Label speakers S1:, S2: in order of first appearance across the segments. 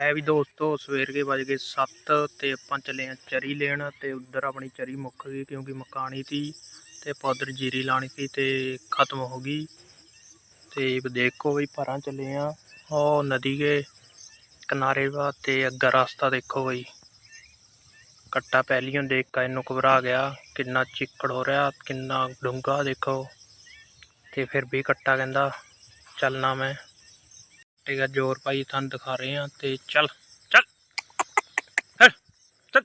S1: ਹੈ ਵੀ ਦੋਸਤੋ ਸਵੇਰ ਕੇ ਵੱਜ ਗਏ 7 ਤੇ ਆਪਾਂ ਚੱਲੇ ਆ ਚਰੀ ਲੈਣ ਤੇ ਉੱਧਰ ਆਪਣੀ ਚਰੀ ਮੁੱਕ ਗਈ ਕਿਉਂਕਿ ਮਕਾਣੀ ਸੀ ਤੇ ਆਪਾਂ ਜੀਰੀ ਲਾਣੀ ਸੀ ਤੇ ਖਤਮ ਹੋ ਗਈ ਤੇ ਦੇਖੋ ਵੀ ਭਰਾਂ ਚੱਲੇ ਆ ਉਹ ਨਦੀ ਦੇ ਕਿਨਾਰੇ ਵਾ ਤੇ ਅੱਗਾ ਰਸਤਾ ਦੇਖੋ ਬਈ। ਕੱਟਾ ਪਹਿਲੀਆਂ ਦੇਖ ਕੇ ਇਹਨੂੰ ਘਬਰਾ ਗਿਆ, ਕਿੰਨਾ ਚਿੱਕੜ ਹੋ ਰਿਹਾ, ਕਿੰਨਾ ਡੂੰਘਾ ਦੇਖੋ। ਤੇ ਫਿਰ ਵੀ ਕੱਟਾ ਕਹਿੰਦਾ, ਚੱਲਣਾ ਮੈਂ। ਠੀਕ ਟੇਗਾ ਜ਼ੋਰ ਪਾਈ ਤੁਹਾਨੂੰ ਦਿਖਾ ਰਹੇ ਆ ਤੇ ਚੱਲ ਚੱਲ। ਹਟ ਚੱਲ।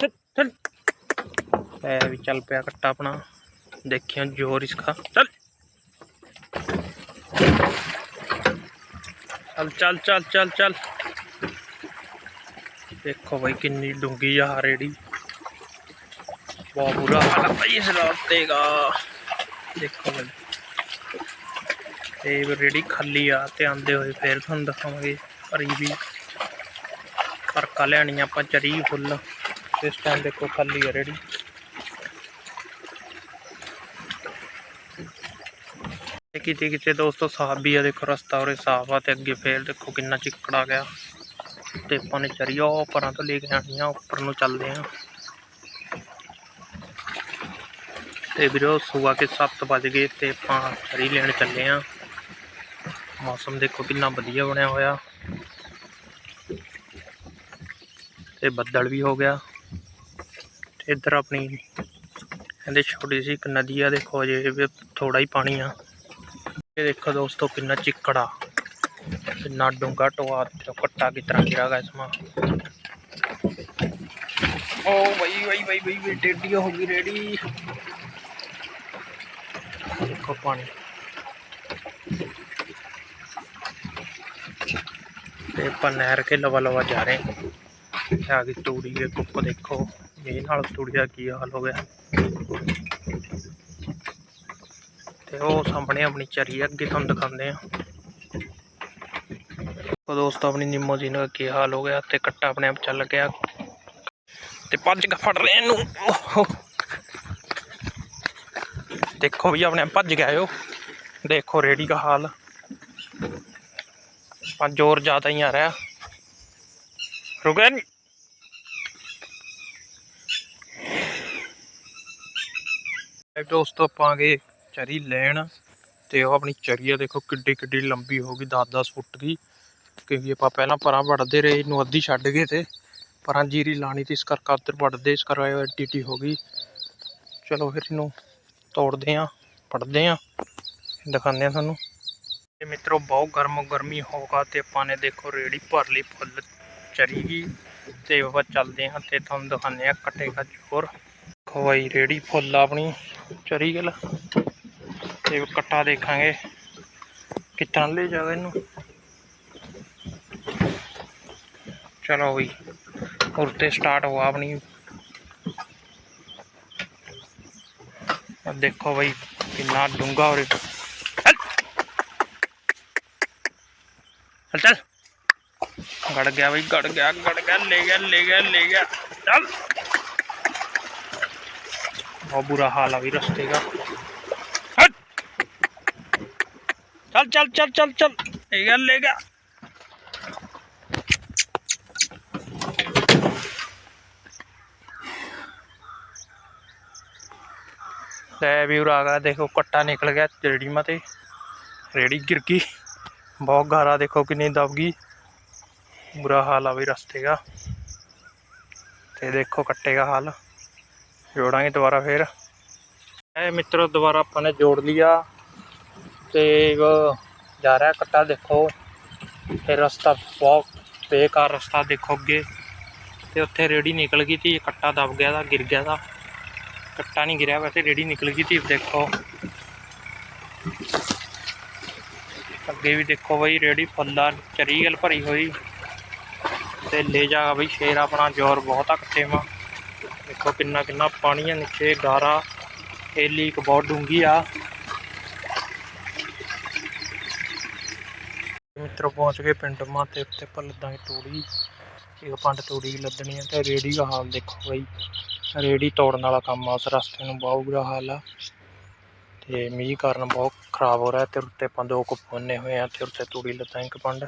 S1: ਚੱਲ ਚੱਲ। ਵੀ ਚੱਲ ਪਿਆ ਕੱਟਾ ਆਪਣਾ। ਦੇਖਿਆ ਜ਼ੋਰ ਇਸਕਾ। ਚੱਲ। ਚੱਲ ਚੱਲ ਚੱਲ ਚੱਲ ਚੱਲ। ਦੇਖੋ ਭਾਈ ਕਿੰਨੀ ਡੂੰਗੀ ਆ ਰੇੜੀ। ਬਹੁਤ ਬੁਰਾ ਹਾਲ ਹੈ ਭਾਈ ਇਸ ਰਾਸਤੇ ਦਾ ਦੇਖੋ ਭਾਈ ਤੇ ਰੇੜੀ ਖਾਲੀ ਆ ਤੇ ਆਂਦੇ ਹੋਏ ਫੇਰ ਤੁਹਾਨੂੰ ਦਿਖਾਵਾਂਗੇ। ਭਰੀ ਵੀ ਫਰਕਾ ਲੈਣੀ ਆਪਾਂ ਚਰੀ ਫੁੱਲ। ਇਸ ਟਾਈਮ ਦੇਖੋ ਖਾਲੀ ਆ ਰੇੜੀ। ਕਿਤੇ ਕਿਤੇ ਦੋਸਤੋ ਸਾਫ਼ ਵੀ ਆ, ਦੇਖੋ ਰਸਤਾ ਉਰੇ ਸਾਫ਼ ਆ ਤੇ ਅੱਗੇ ਫੇਰ ਦੇਖੋ ਕਿੰਨਾ ਚਿੱਕੜ ਆ ਗਿਆ। ਤੇ ਆਪਾਂ ਨੇ ਚਰੀ ਉਹ ਪਰਾਂ ਤੋਂ ਲੈ ਕੇ ਆਣੀ ਆ, ਉੱਪਰ ਨੂੰ ਚੱਲਦੇ ਆ। ਤੇ ਵੀਰੋ ਸੁਬਹ ਕੇ 7 ਵਜ ਗਏ ਤੇ ਆਪਾਂ ਚਰੀ ਲੈਣ ਚੱਲੇ ਆ। ਮੌਸਮ ਦੇਖੋ ਕਿੰਨਾ ਵਧੀਆ ਬਣਿਆ ਹੋਇਆ। ਤੇ ਬੱਦਲ ਵੀ ਹੋ ਗਿਆ। ਤੇ ਇੱਧਰ ਆਪਣੀ, ਕਹਿੰਦੇ ਛੋਟੀ ਸੀ ਇੱਕ ਨਦੀ ਆ, ਦੇਖੋ ਜੇ ਵੀ ਥੋੜਾ ਹੀ ਪਾਣੀ ਆ। ਇਹ ਦੇਖੋ ਦੋਸਤੋ ਕਿੰਨਾ ਚਿੱਕੜ ਆ ਕਿੰਨਾ ਡੂੰਘਾ ਟੋਆ ਤੇ ਕੱਟਾ ਕਿਸ ਤਰ੍ਹਾਂ ਗਿਰਾ ਗਾ ਇਸਮਾ ਓ ਬਈ ਬਈ ਬਈ ਬਈ ਬਈ ਟੇਡੀ ਹੋ ਦੇਖੋ ਪਾਣੀ। ਤੇ ਆਪਾਂ ਨਹਿਰ ਕੇ ਲਵਾ ਲਵਾ ਜਾ ਰਹੇ ਹਾਂ। ਆ ਗਈ ਤੂੜੀ ਦੇ ਕੁੱਪ ਦੇਖੋ। ਇਹ ਨਾਲ ਤੂੜੀ ਦਾ ਕੀ ਹਾਲ ਹੋ ਗਿਆ। ਤੇ ਉਹ ਸਾਹਮਣੇ ਆਪਣੀ ਚਰੀ ਅੱਗੇ ਤੁਹਾਨੂੰ ਦਿਖਾਉਂਦੇ ਆ। ਉਹ ਦੋਸਤੋ ਆਪਣੀ ਨਿੰਮੋਜ਼ੀਨ ਦਾ ਕੀ ਹਾਲ ਹੋ ਗਿਆ ਤੇ ਕੱਟਾ ਆਪਣੇ ਆਪ ਚੱਲ ਗਿਆ। ਤੇ ਭੱਜ ਕੇ ਫੜ ਰਹੇ ਇਹਨੂੰ। ਦੇਖੋ ਵੀ ਆਪਣੇ ਆਪ ਭੱਜ ਗਿਆ ਉਹ ਦੇਖੋ ਰੇੜੀ ਦਾ ਹਾਲ। ਪਰ ਜ਼ੋਰ ਜ਼ਿਆਦਾ ਹੀ ਆ ਰਿਹਾ। ਰੁਕੇ ਨਹੀਂ ਦੋਸਤੋ ਆਪਾਂ ਗਏ। ਚਰੀ ਲੈਣ ਤੇ ਉਹ ਆਪਣੀ ਚਰੀਆ ਦੇਖੋ ਕਿੱਡੀ ਕਿੱਡੀ ਲੰਬੀ ਹੋ ਗਈ 10-10 ਫੁੱਟ ਦੀ। ਕਿਉਂਕਿ ਆਪਾਂ ਪਹਿਲਾਂ ਪਰਾਂ ਵੜਦੇ ਰਹੇ, ਇਹਨੂੰ ਅੱਧੀ ਛੱਡ ਗਏ ਤੇ ਪਰਾਂ ਜੀਰੀ ਲਾਣੀ ਤੇ ਇਸ ਕਰਕੇ ਉੱਧਰ ਵੜਦੇ ਇਸ ਕਰਕੇ ਐਡੀ ਹੋ ਗਈ। ਚਲੋ ਫਿਰ ਇਹਨੂੰ ਤੋੜਦੇ ਆਂ ਪੜਦੇ ਆਂ। ਦਿਖਾਉਂਦੇ ਆ ਤੁਹਾਨੂੰ। ਤੇ ਮਿੱਤਰੋ, ਬਹੁਤ ਗਰਮ ਗਰਮੀ ਹੋਗਾ ਤੇ ਆਪਾਂ ਨੇ ਦੇਖੋ ਰੇੜੀ ਭਰ ਲਈ, ਫੁੱਲ ਚਰੀ ਗਈ ਤੇ ਆਪਾਂ ਚੱਲਦੇ ਹਾਂ ਤੇ ਤੁਹਾਨੂੰ ਦਿਖਾਉਂਦੇ ਆ ਕੱਟੇ ਦਾ ਜੋਰ ਖਵਾਈ ਰੇੜੀ ਫੁੱਲ ਆਪਣੀ, ਚਰੀ ਗਲ ਤੇ ਕੱਟਾ ਦੇਖਾਂਗੇ। ਕਿੱਦਾਂ ਲੈ ਜਾਵੇ ਇਹਨੂੰ। ਚਲੋ ਵੀ ਉਰਤੇ ਸਟਾਰਟ ਹੋ ਆਪਣੀ। ਦੇਖੋ ਬਈ, ਕਿੰਨਾ ਡੂੰਗਾ ਔਰ ਚੱਲ। ਚੱਲ ਗੜ ਗਿਆ ਬਈ, ਗੜ ਗਿਆ ਗੜ ਗਿਆ, ਲੈ ਗਿਆ ਲੈ ਗਿਆ ਲੈ ਗਿਆ। ਚੱਲ। ਬਹੁਤ ਬੁਰਾ ਹਾਲ ਆ ਵੀ ਰਸਤੇ ਦਾ। चल चल चल चल चल ले गया ले गया ਲੈ ਵੀ ਉਰਾ ਗਿਆ ਦੇਖੋ ਕੱਟਾ ਨਿਕਲ ਗਿਆ ਰੇੜੀ ਮਾ ਤੇ ਰੇੜੀ ਗਿਰ ਗਈ ਬਹੁਤ ਗਾਰਾ ਦੇਖੋ ਕਿੰਨੀ ਦਬ ਗਈ ਬੁਰਾ ਹਾਲ ਆ ਵੀ ਰਸਤੇ ਦਾ ਤੇ ਦੇਖੋ ਕੱਟੇ ਦਾ ਹਾਲ ਜੋੜਾਂਗੇ ਦੁਬਾਰਾ ਫੇਰ ਇਹ ਮਿੱਤਰੋ ਦੁਬਾਰਾ ਆਪਾਂ ਨੇ ਜੋੜ ਲਿਆ ਤੇ ਉਹ ਜਾ ਰਿਹਾ ਕੱਟਾ ਦੇਖੋ। ਤੇ ਰਸਤਾ ਬਹੁਤ ਬੇਕਾਰ ਰਸਤਾ ਦੇਖੋ ਅੱਗੇ। ਤੇ ਉੱਥੇ ਰੇੜੀ ਨਿਕਲ ਗਈ ਤੀ, ਕੱਟਾ ਦਬ ਗਿਆ ਦਾ, ਗਿਰ ਗਿਆ ਦਾ। ਕੱਟਾ ਨਹੀਂ ਗਿਰਿਆ, ਵੈਸੇ ਰੇੜੀ ਨਿਕਲ ਗਈ ਤੀ, ਦੇਖੋ। ਅੱਗੇ ਵੀ ਦੇਖੋ ਬਈ, ਰੇੜੀ ਫੁੱਲਾ ਚਰੀ ਗਲ ਭਰੀ ਹੋਈ। ਤੇ ਲੈ ਜਾ ਬਈ, ਸ਼ੇਰ ਆਪਣਾ ਜ਼ੋਰ ਬਹੁਤ ਆ ਕੱਟੇ ਮਾ। ਦੇਖੋ ਕਿੰਨਾ ਕਿੰਨਾ ਪਾਣੀ ਆ, ਨੀਚੇ ਗਾਰਾ। ਇਹ ਲੀਕ ਬਹੁਤ ਡੂੰਗੀ ਆ। ਮਿੱਤਰ, ਪਹੁੰਚ ਗਏ ਪਿੰਡ ਮਾ ਤੇ ਉੱਤੇ ਆਪਾਂ ਦੀ ਤੂੜੀ। ਇੱਕ ਪੰਡ ਤੂੜੀ ਲੱਦਣੀ ਆ ਤੇ ਰੇੜੀ ਦਾ ਹਾਲ ਦੇਖੋ ਬਈ। ਰੇੜੀ ਤੋੜਨ ਵਾਲਾ ਕੰਮ ਆ, ਉਸ ਰਸਤੇ ਨੂੰ ਬਹੁਤ ਬੁਰਾ ਹਾਲ ਆ। ਤੇ ਮੀਂਹ ਕਾਰਨ ਬਹੁਤ ਖਰਾਬ ਹੋ ਰਿਹਾ ਤੇ ਉੱਤੇ ਆਪਾਂ ਦੋ ਕੁ ਪਾਉਂਦੇ ਹੋਏ ਆ ਤੇ ਉੱਤੇ ਤੂੜੀ ਲੱਦਾਂ ਇੱਕ ਪੰਡ।